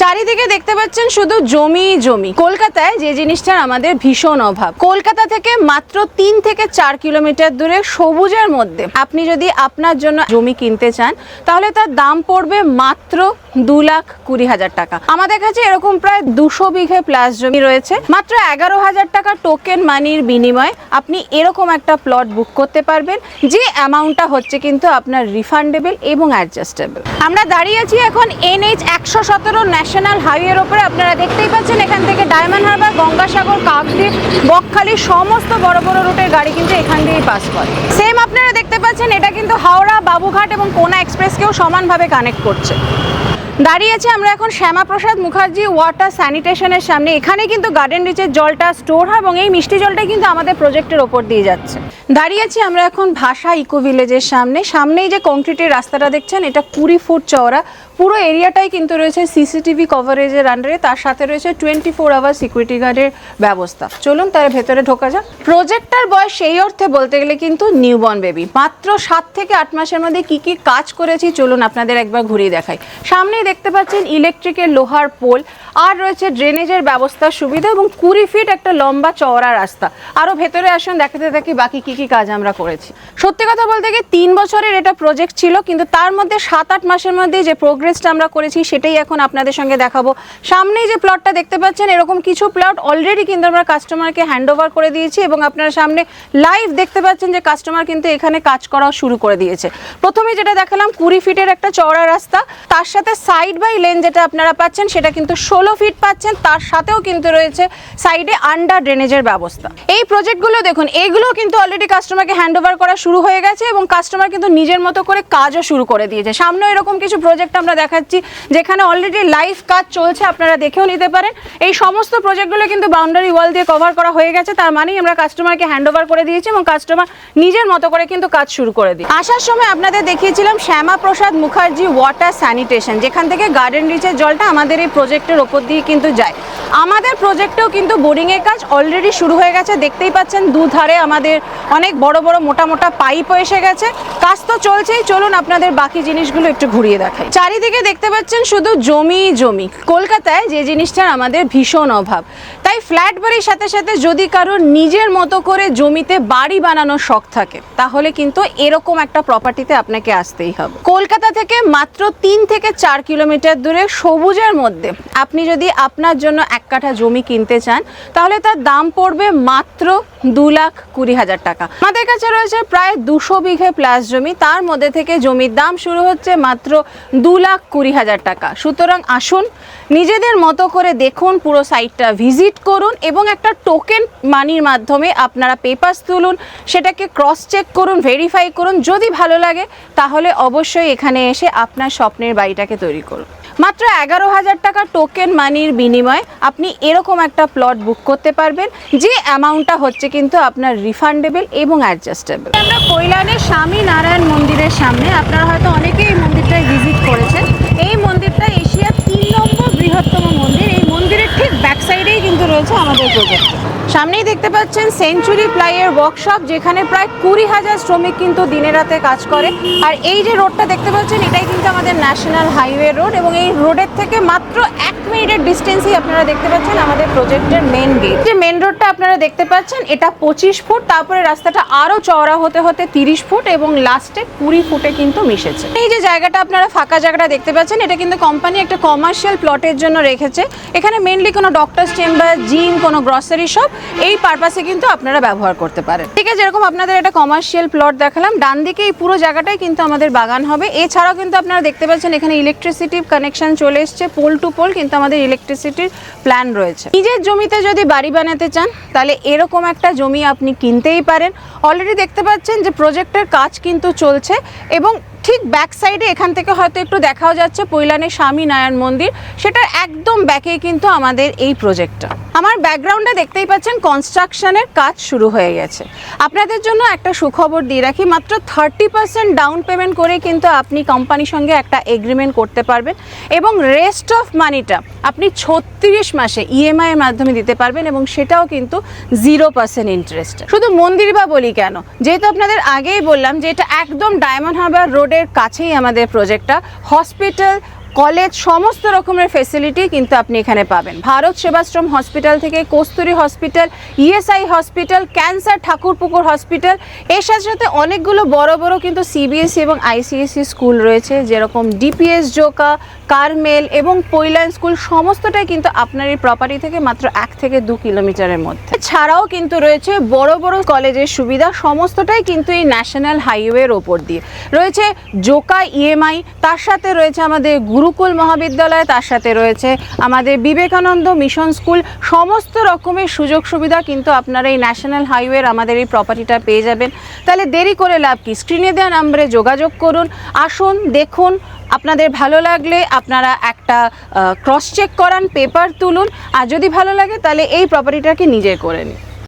চারিদিকে দেখতে পাচ্ছেন শুধু জমি জমি। কলকাতায় যে জিনিসটার আমাদের ভীষণ অভাব। কলকাতা থেকে মাত্র তিন থেকে চার কিলোমিটার দূরে সবুজের মধ্যে। আপনি যদি আপনার জন্য জমি কিনতে চান, তাহলে তার দাম পড়বে মাত্র দু লাখ কুড়ি হাজার টাকা। আমাদের কাছে এরকম প্রায় দুশো বিঘে প্লাস জমি রয়েছে। মাত্র এগারো হাজার টাকা টোকেন মানির বিনিময়ে আপনি এরকম একটা প্লট বুক করতে পারবেন, যে অ্যামাউন্টটা হচ্ছে কিন্তু আপনার রিফান্ডেবল এবং অ্যাডজাস্টেবল আমরা দাঁড়িয়ে আছি এখন এনএইচ একশো সতেরো ন্যাশনাল হাইওয়ের ওপরে আপনারা দেখতেই পাচ্ছেন, এখান থেকে ডায়মন্ড হারবার, গঙ্গাসাগর, কাকদ্বীপ, বকখালি, সমস্ত বড় বড় রুটের গাড়ি কিন্তু এখান দিয়েই পাস করে সেম আপনারা দেখতে পাচ্ছেন, এটা কিন্তু হাওড়া, বাবুঘাট এবং কোনা এক্সপ্রেসকেও সমানভাবে কানেক্ট করছে। দাঁড়িয়ে আছি আমরা এখন শ্যামাপ্রসাদ মুখার্জি ওয়াটার স্যানিটেশনের সামনে। এখানে কিন্তু গার্ডেন রিচের জলটা স্টোর হয় এবং এই মিষ্টি জলটাই কিন্তু আমাদের প্রজেক্টের ওপর দিয়ে যাচ্ছে। দাঁড়িয়ে আছি আমরা এখন ভাষা ইকো ভিলেজের সামনে। সামনেই যে কংক্রিটের রাস্তাটা দেখছেন, এটা কুড়ি ফুট চওড়া। পুরো এরিয়াটাই কিন্তু রয়েছে সিসিটিভি কভারেজের আন্ডারে তার সাথে রয়েছে টোয়েন্টি ফোর আওয়ার সিকিউরিটি গার্ডের ব্যবস্থা। চলুন তার ভেতরে ঢোকা যাক। প্রজেক্টটার বয়স সেই অর্থে বলতে গেলে কিন্তু নিউবর্ন বেবি মাত্র সাত থেকে আট মাসের মধ্যে কি কি কাজ করেছি, চলুন আপনাদের একবার ঘুরিয়ে দেখাই। সামনেই দেখতে পাচ্ছেন ইলেকট্রিকের লোহার পোল। আর রয়েছে ড্রেনেজের ব্যবস্থার সুবিধা এবং কুড়ি ফিট একটা লম্বা চওড়া রাস্তা। আরও ভেতরে আসুন, দেখাতে থাকি বাকি কি কি কাজ আমরা করেছি। সত্যি কথা বলতে গিয়ে তিন বছরের এটা প্রজেক্ট ছিল, কিন্তু তার মধ্যে সাত আট মাসের মধ্যে যে প্রোগ্রেসটা আমরা করেছি সেটাই এখন আপনাদের সঙ্গে দেখাবো। সামনেই যে প্লটটা দেখতে পাচ্ছেন, এরকম কিছু প্লট অলরেডি কিন্তু আমরা কাস্টমারকে হ্যান্ড ওভার করে দিয়েছি এবং আপনারা সামনে লাইভ দেখতে পাচ্ছেন যে কাস্টমার কিন্তু এখানে কাজ করা শুরু করে দিয়েছে। প্রথমে যেটা দেখালাম, কুড়ি ফিটের একটা চওড়া রাস্তা। তার সাথে সাইড বাই লেন যেটা আপনারা পাচ্ছেন, সেটা কিন্তু ষোলো ফিট পাচ্ছেন। তার সাথেও কিন্তু রয়েছে সাইডে আন্ডার ড্রেনেজের ব্যবস্থা। এই প্রজেক্টগুলো দেখুন, এগুলো কিন্তু অলরেডি কাস্টমারকে হ্যান্ড ওভার করা শুরু হয়ে গেছে এবং কাস্টমার কিন্তু নিজের মতো করে কাজও শুরু করে দিয়েছে। সামনে এরকম কিছু প্রজেক্ট আমরা দেখাচ্ছি, যেখানে অলরেডি লাইভ কাজ চলছে, আপনারা দেখেও নিতে পারেন। এই সমস্ত প্রজেক্টগুলো কিন্তু বাউন্ডারি ওয়াল দিয়ে কভার করা হয়ে গেছে, তার মানেই আমরা কাস্টমারকে হ্যান্ড ওভার করে দিয়েছি এবং কাস্টমার নিজের মতো করে কিন্তু কাজ শুরু করে দিই আসার সময় আপনাদের দেখিয়েছিলাম শ্যামা প্রসাদ মুখার্জি ওয়াটার স্যানিটেশন যেখান থেকে গার্ডেন রিচের জলটা আমাদের এই প্রজেক্টের ওপর দিয়ে কিন্তু যায়। আমাদের প্রজেক্টেও কিন্তু বোরিংয়ের কাজ অলরেডি শুরু হয়ে গেছে, দেখতেই পাচ্ছেন দুধারে আমাদের অনেক বড় বড় মোটা মোটা পাইপও এসে গেছে। কাজ তো চলছেই, চলুন আপনাদের বাকি জিনিসগুলো একটু ঘুরিয়ে দেখাই। চারিদিকে দেখতে পাচ্ছেন শুধু জমি জমি। কলকাতায় যে জিনিসটার আমাদের ভীষণ অভাব। তাই ফ্ল্যাট বাড়ির সাথে সাথে যদি কারোর নিজের মতো করে জমিতে বাড়ি বানানোর শখ থাকে, তাহলে কিন্তু এরকম একটা প্রপার্টিতে আপনাকে আসতেই হবে। কলকাতা থেকে মাত্র তিন থেকে চার কিলোমিটার দূরে সবুজের মধ্যে আপনি যদি আপনার জন্য এক কাঠা জমি কিনতে চান, তাহলে তার দাম পড়বে মাত্র দু লাখ কুড়ি হাজার টাকা। আমাদের কাছে রয়েছে প্রায় দুশো বিঘে প্লাস জমি। তার মধ্যে থেকে জমির দাম শুরু হচ্ছে মাত্র দু লাখ কুড়ি হাজার টাকা। সুতরাং আসুন, নিজেদের মতো করে দেখুন, পুরো সাইটটা ভিজিট করুন এবং একটা টোকেন মানির মাধ্যমে আপনারা পেপারস তুলুন, সেটাকে ক্রস চেক করুন, ভেরিফাই করুন। যদি ভালো লাগে, তাহলে অবশ্যই এখানে এসে আপনার স্বপ্নের বাড়িটাকে তৈরি করুন। মাত্র এগারো হাজার টাকা টোকেন মানির বিনিময়ে আপনি এরকম একটা প্লট বুক করতে পারবেন, যে অ্যামাউন্টটা হচ্ছে কিন্তু আপনার রিফান্ডেবল এবং অ্যাডজাস্টেবল আমরা কৈলানের স্বামী নারায়ণ মন্দিরের সামনে, আপনারা হয়তো অনেকেই এই মন্দিরটায় ভিজিট করেছেন এই মন্দিরটা এশিয়ার তিন নম্বর বৃহত্তম মন্দির এই মন্দিরের ঠিক ব্যাক সাইডেই কিন্তু রয়েছে আমাদের প্রজেক্ট সামনেই দেখতে পাচ্ছেন সেঞ্চুরি প্লাইয়ের ওয়ার্কশপ যেখানে প্রায় কুড়ি হাজার শ্রমিক কিন্তু দিনে রাতে কাজ করে। আর এই যে রোডটা দেখতে পাচ্ছেন, এটাই কিন্তু আমাদের ন্যাশনাল হাইওয়ে রোড এবং এই রোডের থেকে মাত্র এক মিনিটের ডিস্টেন্সই আপনারা দেখতে পাচ্ছেন আমাদের প্রজেক্টের মেন গেট যে মেন রোডটা আপনারা দেখতে পাচ্ছেন, এটা পঁচিশ ফুট, তারপরে রাস্তাটা আরও চওড়া হতে হতে তিরিশ ফুট এবং লাস্টে কুড়ি ফুটে কিন্তু মিশেছে। এই যে জায়গাটা আপনারা ফাঁকা জায়গাটা দেখতে পাচ্ছেন, এটা কিন্তু কোম্পানি একটা কমার্শিয়াল প্লটের জন্য রেখেছে। এখানে মেনলি কোনো ডক্টরস চেম্বার জিম কোনো গ্রসারি শপ এই পারপাসে কিন্তু আপনারা ব্যবহার করতে পারেন। ঠিক আছে যেরকম আপনাদের একটা কমার্শিয়াল প্লট দেখালাম, ডান দিকে এই পুরো জায়গাটাই কিন্তু আমাদের বাগান হবে। এছাড়াও কিন্তু আপনারা দেখতে পাচ্ছেন এখানে ইলেকট্রিসিটির কানেকশন চলে এসছে পোল টু পোল কিন্তু আমাদের ইলেকট্রিসিটির প্ল্যান রয়েছে। নিজের জমিতে যদি বাড়ি বানাতে চান, তাহলে এরকম একটা জমি আপনি কিনতেই পারেন। অলরেডি দেখতে পাচ্ছেন যে প্রজেক্টের কাজ কিন্তু চলছে এবং ঠিক ব্যাক সাইডে এখান থেকে হয়তো একটু দেখাও যাচ্ছে পৈলানের স্বামী নারায়ণ মন্দির। সেটার একদম ব্যাকে কিন্তু আমাদের এই প্রজেক্টটা আমার ব্যাকগ্রাউন্ডে দেখতেই পাচ্ছেন কনস্ট্রাকশনের কাজ শুরু হয়ে গেছে। আপনাদের জন্য একটা সুখবর দিয়ে রাখি, মাত্র থার্টি পার্সেন্ট ডাউন পেমেন্ট করে কিন্তু আপনি কোম্পানির সঙ্গে একটা এগ্রিমেন্ট করতে পারবেন এবং রেস্ট অফ মানিটা আপনি ছত্রিশ মাসে ইএমআই এর মাধ্যমে দিতে পারবেন এবং সেটাও কিন্তু জিরো পার্সেন্ট ইন্টারেস্ট শুধু মন্দির বা বলি কেন? যেহেতু আপনাদের আগেই বললাম যে এটা একদম ডায়মন্ড হারবার রোডের কাছেই আমাদের প্রজেক্টটা হসপিটাল কলেজ সমস্ত রকমের ফেসিলিটি কিন্তু আপনি এখানে পাবেন। ভারত সেবাশ্রম হসপিটাল থেকে Kasturi hospital ESI hospital cancer Thakurpukur hospital এর সাথে সাথে অনেকগুলো বড় বড় কিন্তু সিবিএসসি এবং আইসিএসসি স্কুল রয়েছে, যেরকম ডিপিএস জোকা কারমেল এবং পৈলান স্কুল সমস্তটাই কিন্তু আপনার এই প্রপার্টি থেকে মাত্র এক থেকে দু কিলোমিটারের মধ্যে। ছাড়াও কিন্তু রয়েছে বড় বড় কলেজের সুবিধা, সমস্তটাই কিন্তু এই ন্যাশনাল হাইওয়ের ওপর দিয়ে। রয়েছে জোকা ইএমআই তার সাথে রয়েছে আমাদের গুরুকুল মহাবিদ্যালয় তার সাথে রয়েছে আমাদের বিবেকানন্দ মিশন স্কুল। সমস্ত রকমের সুযোগ সুবিধা কিন্তু আপনারা এই ন্যাশনাল হাইওয়ের আমাদের এই প্রপার্টিটা পেয়ে যাবেন। তাহলে দেরি করে লাভ কি? স্ক্রিনে দেওয়া নাম্বারে যোগাযোগ করুন। আসুন, দেখুন। আপনাদের ভালো লাগলে আপনারা একটা ক্রস চেক করান পেপার তুলুন। আর যদি ভালো লাগে তাহলে এই প্রপার্টিটাকে নিজে করে নিন।